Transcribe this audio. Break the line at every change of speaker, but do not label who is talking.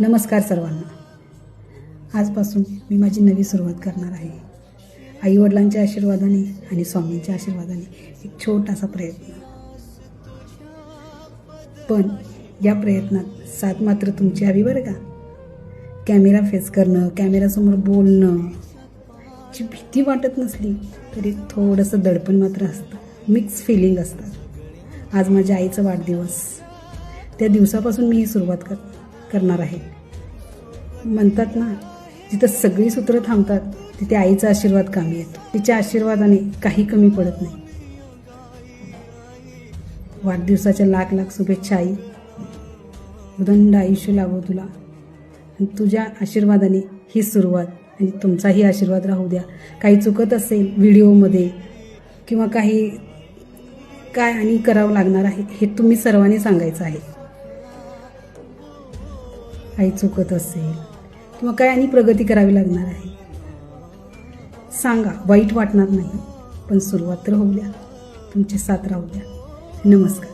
नमस्कार सर्वांना. आजपासून मी माझी नवी सुरुवात करणार आहे. आईवडिलांच्या आशीर्वादाने आणि स्वामींच्या आशीर्वादाने एक छोटासा प्रयत्न. पण या प्रयत्नात साथ मात्र तुमची हवी बरं का? कॅमेरा फेस करणं कॅमेरासमोर बोलणं जी भीती वाटत नसली तरी थोडंसं दडपण मात्र असतं. मिक्स फिलिंग असतात. आज माझ्या आईचा वाढदिवस. त्या दिवसापासून मी ही सुरुवात करते. करणार आहे. म्हणतात ना जिथं सगळी सूत्रं थांबतात तिथे आईचा आशीर्वाद कामी येतो. तिच्या आशीर्वादाने काही कमी पडत नाही. वाढदिवसाच्या लाख लाख शुभेच्छा आई. उदंड आयुष्य लाभो तुला. आणि तुझ्या आशीर्वादाने ही सुरुवात आणि तुमचाही आशीर्वाद राहू द्या. काही चुकत असेल व्हिडिओमध्ये किंवा काही काय आणि करावं लागणार आहे हे तुम्ही सर्वांनी सांगायचं आहे. काही चुकत असेल किंवा काय आणि प्रगती करावी लागणार आहे. सांगा वाईट वाटणार नाही पण सुरुवात तर होऊ द्या. तुमचे साथ राहू द्या. नमस्कार.